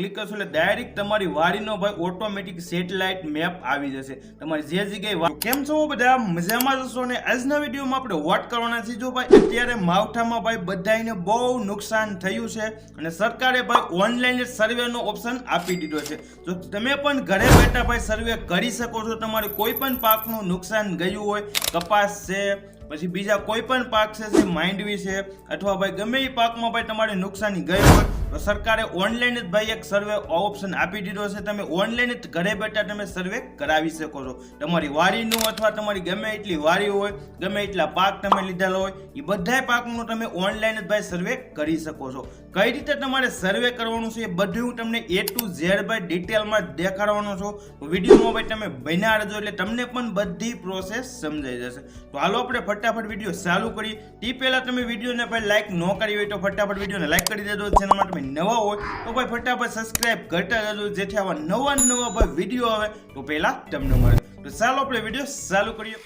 Click કરશો એટલે direct તમારી વાડીનો ભાઈ ઓટોમેટિક સેટેલાઇટ મેપ આવી જશે. તમારી જે જગ્યાએ કેમ છો બધા? મજામાં જશો ને? આજના વિડીયોમાં આપણે વોટ કરવાના છીએ જો ભાઈ, અત્યારે માવઠામાં ભાઈ બધાને બહુ નુકસાન થયું છે અને સરકારે ભાઈ ઓનલાઈન સર્વેનો ઓપ્શન આપી દીધો છે. જો તમે પણ ઘરે બેઠા ભાઈ સર્વે કરી શકો છો, તમારે કોઈ પણ પાકનું નુકસાન ગયું હોય, કપાસ છે પછી બીજા કોઈ પણ પાક છે જે માંડવી છે, અથવા ભાઈ ગમે એ પાકમાં ભાઈ તમારે નુકસાની ગઈ હોય, તો સરકારે ઓનલાઈન જ ભાઈ એક સર્વે ઓપ્શન આપી દીધો છે. તમે ઓનલાઈન જ ઘરે બેઠા તમે સર્વે કરાવી શકો છો. તમારી વાડીનું અથવા તમારી ગમે એટલી વાડી હોય, ગમે એટલા પાક તમે લીધેલા હોય એ બધાય પાકનું તમે ઓનલાઈન જ ભાઈ સર્વે કરી શકો છો. કઈ રીતે તમારે સર્વે કરવાનું છે એ બધું હું તમને એ ટુ ઝેડ ભાઈ ડિટેલમાં દેખાડવાનો છું. વિડીયોમાં ભાઈ તમે બન્યા રહેજો એટલે તમને પણ બધી પ્રોસેસ સમજાઈ જશે. તો હાલો આપણે ફટાફટ વીડિયો ચાલુ કરીએ. તે પહેલાં તમે વિડીયોને ભાઈ લાઇક ન કરી હોય તો ફટાફટ વિડીયોને લાઇક કરી દેજો. ચેનલમાં તમે નવા હોય તો ભાઈ ફટાફટ સબસ્ક્રાઇબ કરતા જજો જેથી આવા નવા નવા ભાઈ વીડિયો આવે તો પહેલાં તમને મળે. તો ચાલો આપણે વીડિયો ચાલુ કરીએ.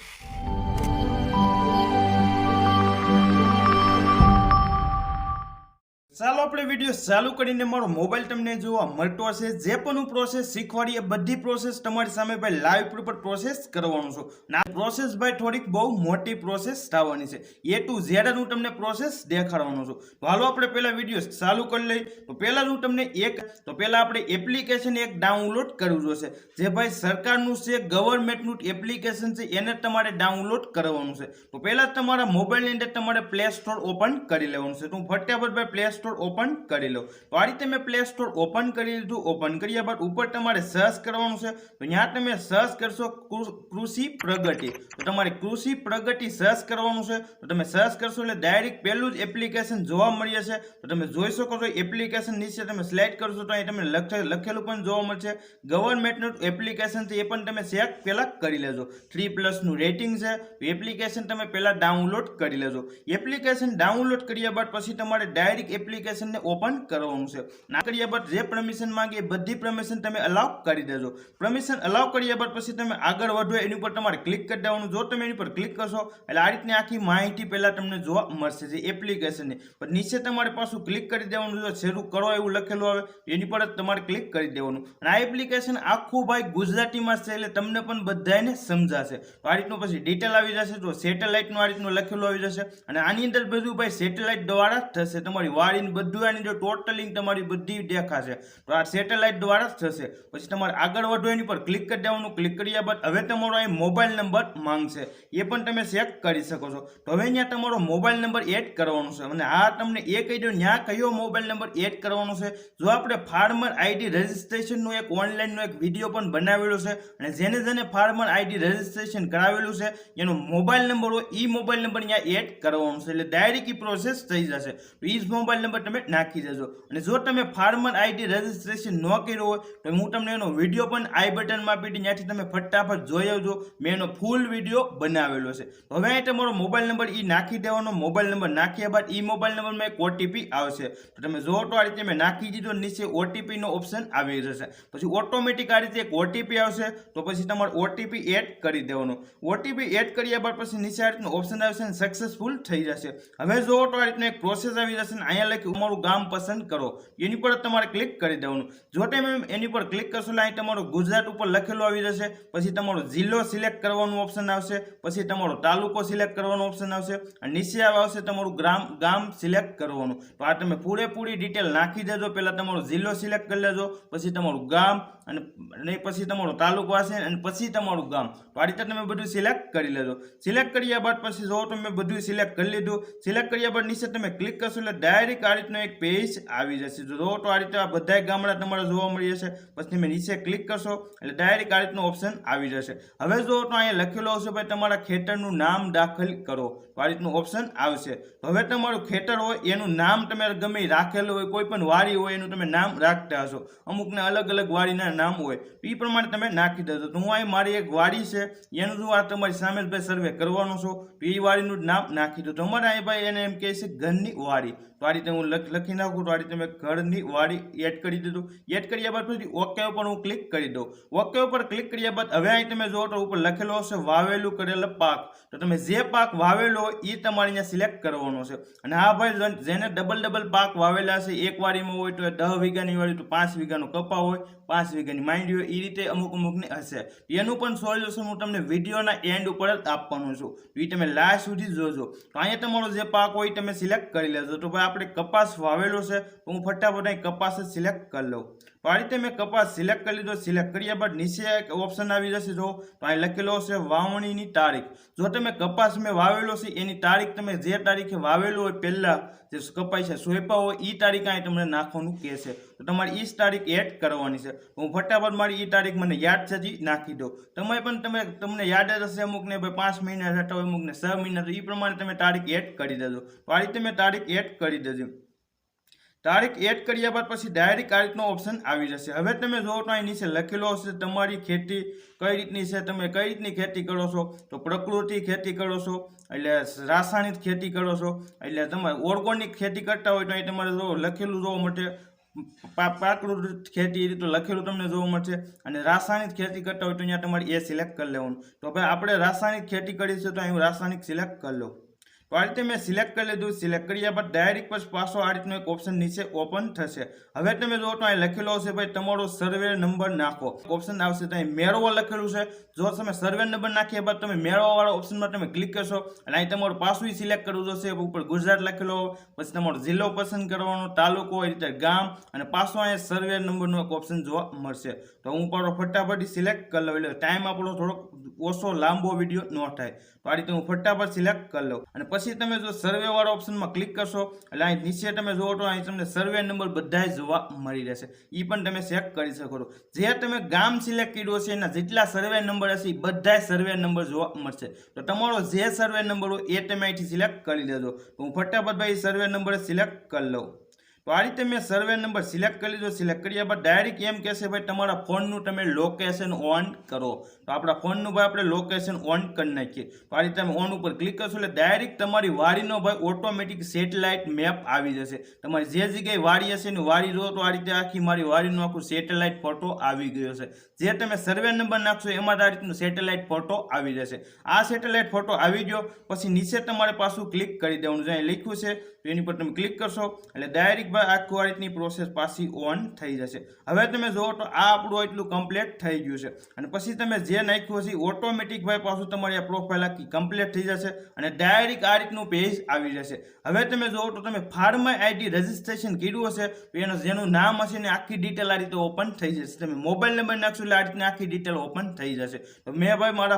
ચાલો આપણે વીડિયો ચાલુ કરીને મારો મોબાઈલ તમને જોવા મળતો હશે. જે પણ હું પ્રોસેસ શીખવાડી એ બધી પ્રોસેસ તમારી સામે ભાઈ લાઈવ પર પ્રોસેસ કરવાનું છું. ના પ્રોસેસ ભાઈ થોડીક બહુ મોટી પ્રોસેસ થવાની છે. એ ટુ ઝેડ હું તમને પ્રોસેસ દેખાડવાનો છું. તો હાલો આપણે પહેલાં વીડિયો ચાલુ કરી લઈએ. તો પહેલાં હું તમને એક તો પહેલાં આપણે એપ્લિકેશન એક ડાઉનલોડ કરવું જોશે. જે ભાઈ સરકારનું છે ગવર્મેન્ટનું એપ્લિકેશન છે, એને તમારે ડાઉનલોડ કરવાનું છે. તો પહેલાં તમારા મોબાઈલની અંદર તમારે પ્લે સ્ટોર ઓપન કરી લેવાનું છે. તો હું ફટાફટ ભાઈ પ્લે સ્ટોર ઓપન કરી લો. તો આ રીતે મેં પ્લે સ્ટોર ઓપન કરી લીધું. ઓપન કર્યા બાદ ઉપર તમારે સર્ચ કરવાનું છે. તો ત્યાં તમે સર્ચ કરશો કૃષિ પ્રગતિ. તો તમારે કૃષિ પ્રગતિ સર્ચ કરવાનું છે. તો તમે સર્ચ કરશો એટલે ડાયરેક્ટ પહેલું જ એપ્લિકેશન જોવા મળી જશે તો તમે જોઈ શકો છો એપ્લિકેશન નીચે તમે સ્લાઇડ કરશો તો અહીં તમને લખે- લખેલું પણ જોવા મળશે. ગવર્મેન્ટનું એપ્લિકેશન છે એ પણ તમે ચેક પહેલાં કરી લેજો. થ્રી પ્લસનું રેટિંગ છે. એપ્લિકેશન તમે પહેલાં ડાઉનલોડ કરી લેજો. એપ્લિકેશન ડાઉનલોડ કર્યા બાદ પછી તમારે ડાયરેક્ટ એપ્લિકેશનને ઓપન કરવાનું છે. ના કર્યા બાદ જે પરમિશન માંગે બધી પરમિશન તમે અલાઉ કરી દેજો. પરમિશન અલાઉ કર્યા બાદ પછી તમે આગળ વધો, એની ઉપર તમારે ક્લિક કરી દેવાનું. જો તમે એની પર ક્લિક કરશો, એટલે આ રીતની આખી માહિતી પહેલાં તમને જોવા મળશે જે એપ્લિકેશનની નીચે તમારે પાછું ક્લિક કરી દેવાનું. જો શરૂ કરો એવું લખેલું આવે, એની પર જ તમારે ક્લિક કરી દેવાનું. આ એપ્લિકેશન આખું ભાઈ ગુજરાતીમાં છે, એટલે તમને પણ બધાને સમજાશે. તો આ રીતનું પછી ડિટેલ આવી જશે. તો સેટેલાઇટનું આ રીતનું લખેલું આવી જશે. અને આની અંદર બધું ભાઈ સેટેલાઇટ દ્વારા જ થશે. તમારી વાડીને બધું આની જો ટોટલિંગ તમારી બધી દેખાશે. તો આ સેટેલાઇટ દ્વારા જ થશે. પછી તમારે આગળ વધો એની પર ક્લિક કરી દેવાનું. ક્લિક કર્યા બાદ હવે તમારો અહીં મોબાઈલ નંબર માંગશે. એ પણ તમે ચેક કરી શકો છો. તો હવે અહીંયા તમારો મોબાઈલ નંબર એડ કરવાનો છે. અને આ તમને એ કહી દો ત્યાં કયો મોબાઈલ નંબર એડ કરવાનો છે? જો આપણે ફાર્મર આઈડી રજિસ્ટ્રેશનનું એક ઓનલાઈનનો એક વીડિયો પણ બનાવેલો છે અને જેને જેને ફાર્મર આઈડી રજિસ્ટ્રેશન કરાવેલું છે, એનો મોબાઈલ નંબર હોય એ મોબાઈલ નંબર અહીંયા એડ કરવાનો છે. એટલે ડાયરેક્ટ એ પ્રોસેસ થઈ જશે. તો એ મોબાઈલ નંબર તમે નાખી દેજો. અને જો તમે ફાર્મર આઈડી રજિસ્ટ્રેશન ન કર્યું હોય, તો હું તમને એનો વીડિયો પણ આઈ બટનમાં આપી ત્યાંથી તમે ફટાફટ જોઈ આવજો. મેં એનો ફૂલ વીડિયો બનાવેલો છે. હવે અહીં તમારો મોબાઈલ નંબર એ નાખી દેવાનો. મોબાઈલ નંબર નાખ્યા બાદ એ મોબાઈલ નંબરમાં એક ઓટીપી આવશે. તો તમે જો તો આ રીતે મેં નાખી દીધો નીચે ઓટીપીનો ઓપ્શન આવી જશે. પછી ઓટોમેટિક આ રીતે એક ઓટીપી આવશે. તો પછી તમારે ઓટીપી એડ કરી દેવાનો. ઓટીપી એડ કર્યા બાદ પછી નીચે આ રીતનું ઓપ્શન આવશે અને સક્સેસફુલ થઈ જશે. હવે જો તો આ રીતનો એક પ્રોસેસ આવી જશે અને અહીંયા લખી તમારું ગામ પસંદ કરો. એની પર તમારે ક્લિક કરી દેવાનું. જો તમે એની પર ક્લિક કરશો એટલે અહીં તમારું ગુજરાત ઉપર લખેલું આવી જશે. પછી તમારો જિલ્લો સિલેક્ટ કરવાનું ઓપ્શન આવશે. પછી તમારો તાલુકો સિલેક્ટ કરવાનો ઓપ્શન આવશે. અને નીચે આવશે તમારું ગ્રામ, ગામ સિલેક્ટ કરવાનું. તો આ તમે પૂરેપૂરી ડિટેલ નાખી દેજો. પહેલાં તમારો જિલ્લો સિલેક્ટ કરી લેજો. પછી તમારું ગામ અને અને પછી તમારો તાલુકો હશે અને પછી તમારું ગામ. તો આ રીતે તમે બધું સિલેક્ટ કરી લેજો. સિલેક્ટ કર્યા બાદ પછી જો તમે બધું સિલેક્ટ કરી લીધું સિલેક્ટ કર્યા બાદ નીચે તમે ક્લિક કરશો એટલે ડાયરેક્ટ આ રીતનો એક પેજ આવી જશે. જો તો આ રીતે આ બધા ગામડા તમારે જોવા મળી જશે. પછી તમે નીચે ક્લિક કરશો એટલે ડાયરેક્ટ આ રીતનો ઓપ્શન આવી જશે. હવે જો તો અહીંયા લખેલો હશે, ભાઈ, તમારા ખેતરનું નામ દાખલ કરો. તો આ રીતનું ઓપ્શન આવશે. હવે તમારું ખેતર હોય, એનું નામ તમે ગમે રાખેલું હોય, કોઈ પણ વાડી હોય, એનું તમે નામ રાખતા હશો. અમુકને અલગ અલગ વાડીના નામ હોય, તો એ પ્રમાણે તમે નાખી દેજો. તો હું અહીં મારી એક વાડી છે, એનું જો આ તમારી સામે ભાઈ સર્વે કરવાનો છો. તો એ વાડીનું નામ નાખી દો. તમારે અહીં ભાઈ એને એમ કહે છે ઘરની વાડી. તો આ રીતે હું લખ- નાખું તો આ રીતે મેં ઘરની વાડી એડ કરી દીધું. એડ કર્યા બાદ પછી ઓકે ઉપર હું ક્લિક કરી દઉં. ઓકે ઉપર ક્લિક કર્યા બાદ હવે અહીં તમે જુઓ તો ઉપર લખેલો હશે વાવેલું કરેલો પાક. તો તમે જે પાક વાવેલો હોય એ તમારે અહીંયા સિલેક્ટ કરવાનો છે. અને આ ભાઈ જેને ડબલ ડબલ પાક વાવેલા છે, એક વાડીમાં હોય તો દસ વીઘાની વાડી, તો પાંચ વીઘાનો કપા હોય, પાંચ વીઘાની માંડવી હોય એ રીતે અમુક અમુકની હશે. એનું પણ સોલ્યુશન હું તમને વિડીયોના એન્ડ ઉપર જ આપવાનું છું. એ તમે લાસ્ટ સુધી જોજો. તો અહીંયા તમારો જે પાક હોય તમે સિલેક્ટ કરી લેજો. તો ભાઈ આપણે કપાસ વાવેલો છે હું ફટાફટ અહીં કપાસ સિલેક્ટ કરી લઉં. તો આ મેં કપાસ સિલેક્ટ કરી લીધો. સિલેક્ટ કર્યા બાદ નીચે એક ઓપ્શન આવી જશે જો તો અહીં લખેલો હશે વાવણીની તારીખ. જો તમે કપાસ મેં વાવેલો છે, એની તારીખ તમે જે તારીખે વાવેલો હોય પહેલાં જે કપાઈ છે સોંપા હોય એ તારીખ અહીં તમને નાખવાનું કહેશે. તો તમારે એ તારીખ એડ કરવાની છે. હું ફટાફટ મારી એ તારીખ મને યાદ છે નાખી દો તમે પણ તમે, તમને યાદ જ હશે અમુકને ભાઈ પાંચ મહિના થતા હોય અમુકને છ મહિના, તો એ પ્રમાણે તમે તારીખ એડ કરી દેજો. તો આ રીતે મેં તારીખ એડ કરી દેજો. તારીખ એડ કર્યા બાદ પછી ડાયરેક્ટ આ રીતનો ઓપ્શન આવી જશે. હવે તમે જોવો તો અહીં નીચે લખેલો હશે, તમારી ખેતી કઈ રીતની છે? તમે કઈ રીતની ખેતી કરો છો? તો પ્રકૃતિ ખેતી કરો છો, એટલે રાસાયણિક ખેતી કરો છો, એટલે તમારે ઓર્ગોનિક ખેતી કરતા હોય તો અહીં તમારે જો લખેલું જોવા પા- પ્રાકૃતિક ખેતી એ રીતે લખેલું તમને જોવા મળશે, અને રાસાયણિક ખેતી કરતા હોય તો અહીંયા તમારે એ સિલેક્ટ કરી લેવાનું. તો ભાઈ આપણે રાસાયણિક ખેતી કરી છે તો અહીં રાસાયણિક સિલેક્ટ કરી લઉં. તો આ રીતે મેં સિલેક્ટ કરી લીધું સિલેક્ટ કર્યા બાદ ડાયરેક્ટ પછી પાછો આ રીતનો એક ઓપ્શન નીચે ઓપન થશે. હવે તમે જો તો અહીં લખેલો હશે ભાઈ, તમારો સર્વે નંબર નાખો. ઓપ્શન આવશે તો અહીં મેળવો લખેલું છે. જો તમે સર્વે નંબર નાખ્યા બાદ તમે મેળવવાવાળા ઓપ્શનમાં તમે ક્લિક કરશો અને અહીં તમારું પાસું સિલેક્ટ કરવું જોશે. ઉપર ગુજરાત લખેલો, પછી તમારો જિલ્લો પસંદ કરવાનો, તાલુકો, એ રીતે ગામ અને પાછો અહીંયા સર્વે નંબરનો એક ઓપ્શન જોવા મળશે. તો હું પાછો ફટાફટ સિલેક્ટ કરી લઉં. એટલે ટાઈમ આપણો થોડોક ઓછો લાંબો વીડિયો ન થાય. તો આ રીતે હું ફટાફટ સિલેક્ટ કરી લઉં. અને પછી તમે જો સર્વે વાળા ઓપ્શનમાં ક્લિક કરશો, એટલે અહીં નીચે તમે જુઓ તો અહીં તમને સર્વે નંબર બધાય જોવા મળી રહેશે. એ પણ તમે ચેક કરી શકો છો. જે તમે ગામ સિલેક્ટ કર્યું હશે, એના જેટલા સર્વે નંબર હશે એ બધાય સર્વે નંબર જોવા મળશે. તો તમારો જે સર્વે નંબર હોય, એ તમે અહીંથી સિલેક્ટ કરી લેજો. હું ફટાફટ ભાઈ સર્વે નંબર સિલેક્ટ કરી લઉં. તો આ રીતે મેં સર્વે નંબર સિલેક્ટ કરી લીધો સિલેક્ટ કર્યા બાદ ડાયરેક્ટ એમ કહેશે ભાઈ, તમારા ફોનનું તમે લોકેશન ઓન કરો. તો આપણા ફોનનું ભાઈ આપણે લોકેશન ઓન કરી નાખીએ. તો આ રીતે તમે ઓન ઉપર ક્લિક કરશો એટલે ડાયરેક્ટ તમારી વાડીનો ભાઈ ઓટોમેટિક સેટેલાઇટ મેપ આવી જશે. તમારી જે જગ્યાએ વાડી હશે એની વાડી જો તો આ રીતે આખી મારી વાડીનો આખું સેટેલાઇટ ફોટો આવી ગયો છે જે તમે સર્વે નંબર નાખશો એમાં આ રીતનું સેટેલાઇટ ફોટો આવી જશે. આ સેટેલાઇટ ફોટો આવી ગયો. પછી નીચે તમારે પાછું ક્લિક કરી દેવાનું. જ્યાં લખ્યું છે, તો એની પર તમે ક્લિક કરશો. એટલે ડાયરેક્ટ ભાઈ, આ રીતની પ્રોસેસ પાછી ઓન થઈ જશે. હવે તમે જુઓ તો આ આપણું એટલું કમ્પ્લીટ થઈ ગયું છે. અને પછી તમે જે નાખ્યું હશે ઓટોમેટિક ભાઈ પાછું તમારી આ પ્રોફાઇલ આખી કમ્પ્લીટ થઈ જશે અને ડાયરેક્ટ આ રીતનું પેજ આવી જશે. હવે તમે જુઓ તો તમે ફાર્મર આઈડી રજિસ્ટ્રેશન કર્યું હશે, તો એનું જેનું નામ હશે ને આખી ડિટેલ આ રીતે ઓપન થઈ જશે. તમે મોબાઈલ નંબર નાખશો એટલે આ રીતની આખી ડિટેલ ઓપન થઈ જશે. તો મેં ભાઈ મારા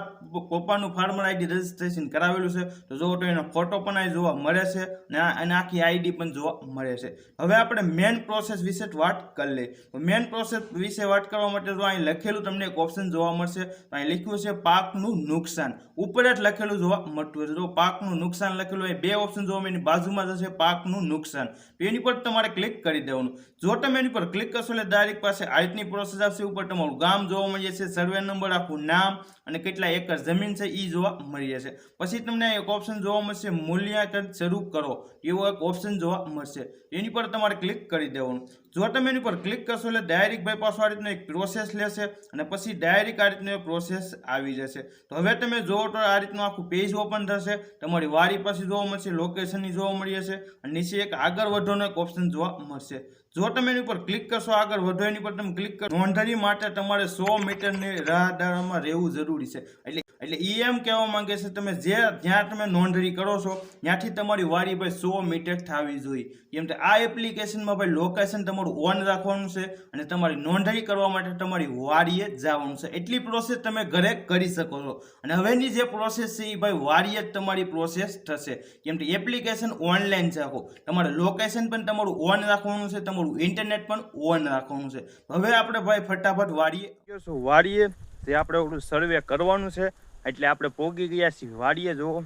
પપ્પાનું ફાર્મર આઈડી રજિસ્ટ્રેશન કરાવેલું છે. તો જુઓ તો એનો ફોટો પણ અહીં જોવા મળે છે આ- અને આખી આઈડી પણ જોવા મળે છે. હવે આપણે મેન પ્રોસેસ વિશે વાત કરી લઈએ. તો મેન પ્રોસેસ વિશે વાત કરવા માટે તો અહીં લખેલું તમને એક ઓપ્શન જોવા મળશે અહીં લખ્યું છે પાકનું નુકસાન. ઉપર જ લખેલું જોવા મળતું છે. જો પાકનું નુકસાન લખેલું અહીં બે ઓપ્શન જોવા એની બાજુમાં જશે પાકનું નુકસાન. તો એની પર તમારે ક્લિક કરી દેવાનું. જો તમે એની પર ક્લિક કરશો એટલે ડાયરેક્ટ પાસે આ પ્રોસેસ આવશે. ઉપર તમારું ગામ જોવા મળી જશે સર્વે નંબર આખું નામ અને કેટલા એકર જમીન છે એ જોવા મળી જશે. પછી તમને એક ઓપ્શન જોવા મળશે, મૂલ્યાંકન શરૂ કરો. એવો એક ઓપ્શન જોવા મળશે. એની પર તમારે ક્લિક કરી દેવાનું. જો તમે એની પર ક્લિક કરશો એટલે ડાયરેક્ટ ભાઈ પાછો આ રીતનો એક પ્રોસેસ લેશે અને પછી ડાયરેક્ટ આ રીતનો પ્રોસેસ આવી જશે. તો હવે તમે જોવો તો આ રીતનું આખું પેજ ઓપન થશે, તમારી વારી પાસે જોવા મળશે લોકેશનની જોવા મળી જશે અને નીચે એક આગળ વધવાનો એક ઓપ્શન જોવા મળશે. જો તમે એની ઉપર ક્લિક કરશો, આગળ વધો, એની પર તમે ક્લિક કરો, નોંધણી માટે તમારે સો મીટરની રાહદારમાં રહેવું જરૂરી છે. એટલે એટલે ઈ એમ કહેવા માંગે છે, તમે જે જ્યાં તમે નોંધણી કરો છો, ત્યાંથી તમારી વારી ભાઈ સો મીટર થવી જોઈએ. કેમ કે આ એપ્લિકેશનમાં ભાઈ લોકેશન તમારું ઓન રાખવાનું છે અને તમારી નોંધણી કરવા માટે તમારી વાડીએ જવાનું છે. એટલી પ્રોસેસ તમે ઘરે કરી શકો છો. અને હવેની જે પ્રોસેસ છે એ ભાઈ વાડીએ જ તમારી પ્રોસેસ થશે. કેમ કે એપ્લિકેશન ઓનલાઈન છે આખું. તમારે લોકેશન પણ તમારું ઓન રાખવાનું છે, તમારું ઇન્ટરનેટ પણ ઓન રાખવાનું છે. હવે આપણે ભાઈ ફટાફટ વાડીએ. વાડીએ જે આપણે સર્વે કરવાનું છે, એટલે આપણે પોગી ગયા છીએ. વાડીએ જુઓ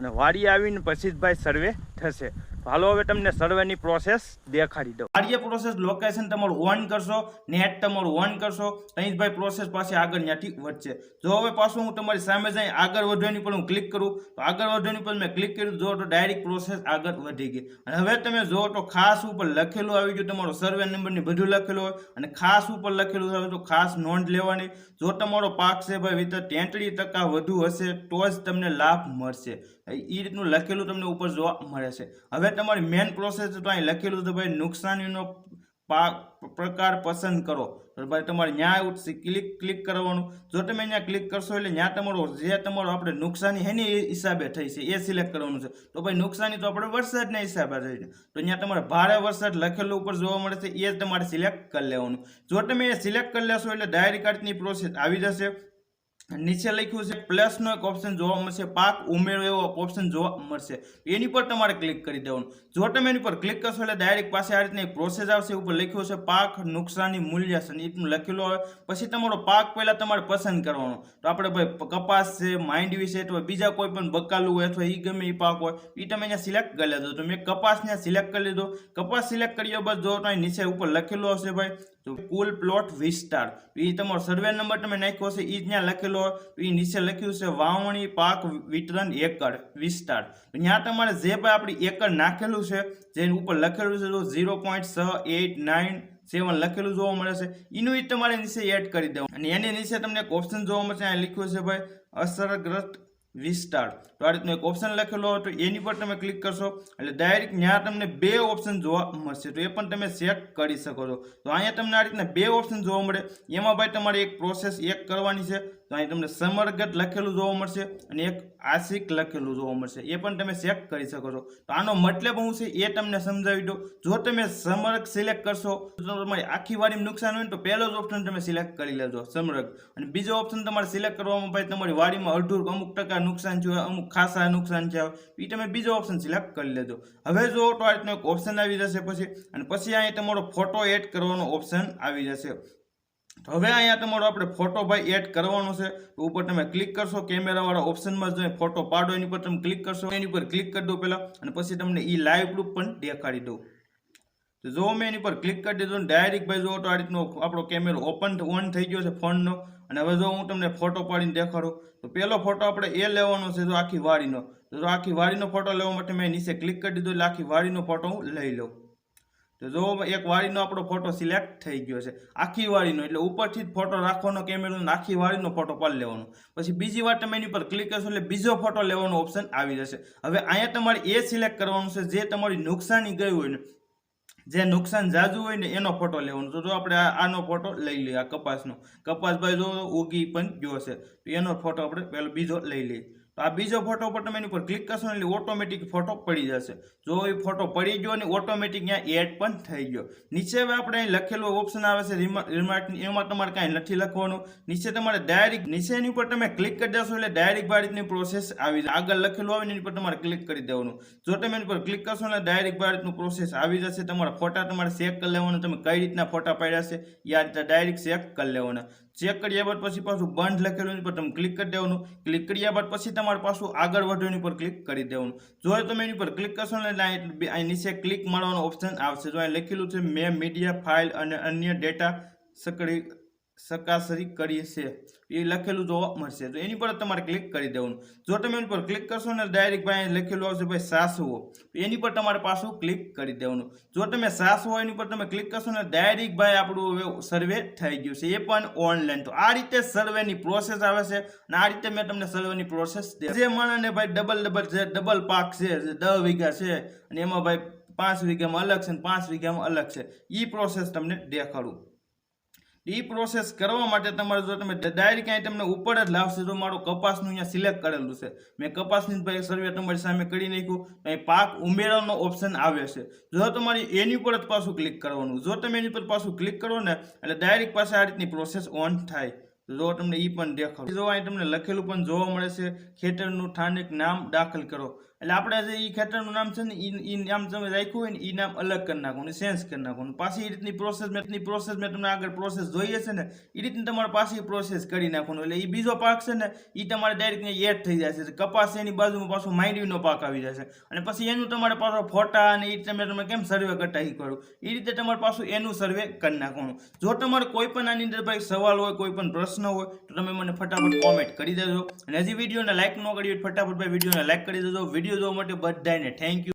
અને વાડીએ આવીને પછી જ ભાઈ સર્વે થશે. હાલો, હવે તમને સર્વેની પ્રોસેસ દેખાડી દઉં. આર્ય પ્રોસેસ લોકેશન તમારું ઓન કરશો નેટ તમારું ઓન કરશો અહીં ભાઈ પ્રોસેસ પાસે આગળ ત્યાંથી વધશે. જો હવે પાછું હું તમારી સામે જઈ આગળ વધવાની પર હું ક્લિક કરું, તો આગળ વધવાની પર મેં ક્લિક કર્યું, જો તો ડાયરેક્ટ પ્રોસેસ આગળ વધી ગઈ. અને હવે તમે જો તો ખાસ ઉપર લખેલું આવી ગયું, તમારો સર્વે નંબરની બધું લખેલું હોય, અને ખાસ ઉપર લખેલું હોય તો ખાસ નોંધ લેવાની. જો તમારો પાક છે ભાઈ વિતર તેત્રીસ ટકા વધુ હશે, તો જ તમને લાભ મળશે. એ રીતનું લખેલું તમને ઉપર જોવા મળે છે. હવે તમારી મેન પ્રોસેસ તો અહીં લખેલું હતું ભાઈ નુકસાનીનો પાક પ્રકાર પસંદ કરો. ભાઈ તમારે ત્યાં ઉઠશે ક્લિક ક્લિક કરવાનું. જો તમે અહીંયા ક્લિક કરશો એટલે ત્યાં તમારો, જે તમારો આપણે નુકસાની એની હિસાબે થઈ છે, એ સિલેક્ટ કરવાનું છે. તો ભાઈ નુકસાની તો આપણે વરસાદના હિસાબે થઈ છે. તો ત્યાં તમારે ભારે વરસાદ લખેલું ઉપર જોવા મળે છે, એ તમારે સિલેક્ટ કરી લેવાનું. જો તમે એ સિલેક્ટ કરી લેશો એટલે ડાયરી કાર્ડની પ્રોસેસ આવી જશે. નીચે લખ્યું છે, પ્લસનો એક ઓપ્શન જોવા મળશે, પાક ઉમેરો એવો ઓપ્શન જોવા મળશે. એની પર તમારે ક્લિક કરી દેવાનું. જો તમે એની પર ક્લિક કરશો એટલે ડાયરેક્ટ પાસે આ રીતની પ્રોસેસ આવશે ઉપર લખ્યું છે, પાક નુકસાની મૂલ્યાંકન. એટલું લખેલું આવે. પછી તમારો પાક પહેલા તમારે પસંદ કરવાનો. તો આપણે ભાઈ કપાસ છે, માંડવી છે, અથવા બીજા કોઈ પણ બકાલું હોય, અથવા એ ગમે એ પાક હોય એ તમે અહીંયા સિલેક્ટ કરી લેજો. તો મેં કપાસને સિલેક્ટ કરી લીધો. કપાસ સિલેક્ટ કર્યો બાદ જો તો નીચે ઉપર લખેલું હશે ભાઈ તો કુલ પ્લોટ વિસ્તાર એ તમારો સર્વે નંબર તમે નાખ્યો છે એ ત્યાં લખેલો. એ નીચે લખ્યું છે, વાવણી પાક વિતરણ એકર વિસ્તાર ત્યાં તમારે જે પણ આપણી એકર નાખેલું છે, જેની ઉપર લખેલું છે ઝીરો પોઈન્ટ છ એટ નાઇન સેવન લખેલું જોવા મળે છે. એનું એ તમારે નીચે એડ કરી દેવું અને એની નીચે તમને એક ઓપ્શન જોવા મળશે, અહીંયા લખ્યું છે ભાઈ, અસરગ્રસ્ત વિસ્તાર. તો આ રીતનો એક ઓપ્શન લખેલો તો એની પર તમે ક્લિક કરશો. એટલે ડાયરેક્ટ ત્યાં તમને બે ઓપ્શન જોવા મળશે. તો એ પણ તમે ચેક કરી શકો છો. તો અહીંયા તમને આ રીતના બે ઓપ્શન જોવા મળે. એમાં ભાઈ તમારે એક પ્રોસેસ એક કરવાની છે. તો અહીં તમને સમરગત લખેલું જોવા મળશે અને એક આશિક લખેલું જોવા મળશે. એ પણ તમે ચેક કરી શકો છો. તો આનો મતલબ શું છે એ તમને સમજાવી દો જો તમે સમર્ગ સિલેક્ટ કરશો તો તમારી આખી વાડીમાં નુકસાન હોય તો પહેલો જ ઓપ્શન તમે સિલેક્ટ કરી લેજો, સમર્ગ. અને બીજો ઓપ્શન તમારે સિલેક્ટ કરવામાં ભાઈ તમારી વાડીમાં અડધું અમુક ટકા નુકસાન છે અમુક ખાસા નુકસાન છે. એ તમે બીજો ઓપ્શન સિલેક્ટ કરી લેજો. હવે જો તો આ રીતનો એક ઓપ્શન આવી જશે પછી. અને પછી અહીં તમારો ફોટો એડ કરવાનો ઓપ્શન આવી જશે. હવે અહીંયા તમારો આપણે ફોટો ભાઈ એડ કરવાનો છે. ઉપર તમે ક્લિક કરશો, કેમેરાવાળા ઓપ્શનમાં જઈને ફોટો પાડો, એની ઉપર તમે ક્લિક કરશો. એની ઉપર ક્લિક કરી દો પહેલાં અને પછી તમને એ લાઈવ પ્રૂફ પણ દેખાડી દઉં. તો જો મેં એની પર ક્લિક કરી દીધું ડાયરેક્ટ ભાઈ જોવો તો આ રીતનો આપણો કેમેરો ઓપન ઓન થઈ ગયો છે ફોનનો અને હવે જો હું તમને ફોટો પાડીને દેખાડું, તો પહેલો ફોટો આપણે એ લેવાનો છે જો આખી વાડીનો. તો આખી વાડીનો ફોટો લેવા માટે મેં નીચે ક્લિક કરી દીધો, એટલે આખી વાડીનો ફોટો હું લઈ લઉં. તો જો એક વાડીનો આપણો ફોટો સિલેક્ટ થઈ ગયો છે, આખી વાળીનો, એટલે ઉપરથી જ ફોટો રાખવાનો કેમેરો આખી વાળીનો ફોટો પાડી લેવાનો. પછી બીજી વાર તમે એની પર ક્લિક કરશો એટલે બીજો ફોટો લેવાનો ઓપ્શન આવી જશે. હવે અહીંયા તમારે એ સિલેક્ટ કરવાનું છે, જે તમારી નુકસાની ગયું હોય ને, જે નુકસાન જાજુ હોય ને એનો ફોટો લેવાનો. તો જો આપણે આનો ફોટો લઈ લઈએ, આ કપાસનો. કપાસ ભાઈ જો ઉગી પણ ગયો છે, તો એનો ફોટો આપણે પહેલો બીજો લઈ લઈએ. તો આ બીજો ફોટો પર તમે એની ઉપર ક્લિક કરશો એટલે ઓટોમેટિક ફોટો પડી જશે. જો એ ફોટો પડી ગયો અને ઓટોમેટિક ત્યાં એડ પણ થઈ ગયો. નીચે હવે આપણે અહીં લખેલું ઓપ્શન આવે છે રિમાર્ક એમાં તમારે કાંઈ નથી લખવાનું. નીચે તમારે ડાયરેક્ટ નીચેની ઉપર તમે ક્લિક કરી દેશો એટલે ડાયરેક્ટ ભારતની પ્રોસેસ આવી જાય. આગળ લખેલું આવે એની પર તમારે ક્લિક કરી દેવાનું. જો તમે એની પર ક્લિક કરશો એટલે ડાયરેક્ટ ભારતનું પ્રોસેસ આવી જશે. તમારા ફોટા તમારે ચેક કરી લેવાના. તમે કઈ રીતના ફોટા પાડ્યા છે એ આ રીતે ડાયરેક્ટ ચેક કરી લેવાના. ચેક કર્યા બાદ પછી પાછું બંધ લખેલું પર તમે ક્લિક કરી દેવાનું. ક્લિક કર્યા બાદ પછી તમારે પાછું આગળ વધો એની પર ક્લિક કરી દેવાનું. જો તમે એની પર ક્લિક કરશો ને અહીં નીચે ક્લિક મારવાનો ઓપ્શન આવશે. જો અહીં લખેલું છે મેં મીડિયા ફાઇલ અને અન્ય ડેટા સકડી ચકાસણી કરી છે. એ લખેલું જોવા મળશે. તો એની પર તમારે ક્લિક કરી દેવાનું. જો તમે એની પર ક્લિક કરશો ને ડાયરેક્ટ ભાઈ લખેલું આવશે ભાઈ સાસુઓ એની પર તમારે પાછું ક્લિક કરી દેવાનું. જો તમે સાસુઓ એની પર તમે ક્લિક કરશો ને ડાયરેક્ટ ભાઈ આપણું સર્વે થઈ ગયું છે. એ પણ ઓનલાઈન તો આ રીતે સર્વેની પ્રોસેસ આવે છે અને આ રીતે મેં તમને સર્વેની પ્રોસેસ જે માણસને ભાઈ ડબલ ડબલ છે ડબલ પાક છે, જે દસ વીઘા છે અને એમાં ભાઈ પાંચ વીઘામાં અલગ છે અને પાંચ વીઘામાં અલગ છે. એ પ્રોસેસ તમને દેખાડું. એ પ્રોસેસ કરવા માટે તમારે જો તમે ડાયરેક્ટ ક્યાંય તમને ઉપર જ લાવશે તો મારો કપાસનું અહીંયા સિલેક્ટ કરેલું છે. મેં કપાસની જ ભાઈ સર્વે તમારી સામે કરી નાખ્યું અહીં પાક ઉમેરવાનો ઓપ્શન આવે છે. જો તમારે એની ઉપર જ પાછું ક્લિક કરવાનું, જો તમે એની પર પાછું ક્લિક કરો ને, એટલે ડાયરેક્ટ પાસે આ રીતની પ્રોસેસ ઓન થાય. જો તમને એ પણ દેખાવ જો અહીં તમને લખેલું પણ જોવા મળે છે, ખેતરનું સ્થાનિક નામ દાખલ કરો. એટલે આપણે જે ઈ ખેતરનું નામ છે ને, ઈ નામ તમે રાખ્યું હોય ને, ઈ નામ અલગ કરી નાખવાનું ચેન્જ કરી નાખવાનું. પાછી એ રીતની પ્રોસેસ મેં પ્રોસેસ મેં તમને આગળ પ્રોસેસ જોઈએ છે ને એ રીતની તમારે પાછી પ્રોસેસ કરી નાખવાનું. એટલે એ બીજો પાક છે ને એ તમારે ડાયરેક્ટ એડ થઈ જશે કપાસ એની બાજુમાં પાછો માંડવીનો પાક આવી જશે અને પછી એનું તમારે પાછો ફોટા અને એ તમે તમે કેમ સર્વે કરતા ઈ કરો? એ રીતે તમારે પાછું એનું સર્વે કરી નાખવાનું. જો તમારે કોઈ પણ આની અંદર ભાઈ સવાલ હોય, કોઈ પણ પ્રશ્ન હોય, તો તમે મને ફટાફટ કોમેન્ટ કરી દેજો. અને હજી વિડીયોને લાઈક ન કરી ફટાફટ ભાઈ વિડીયોને લાઈક કરી દેજો. વીડિયો જોવા માટે બધાને થેન્ક યુ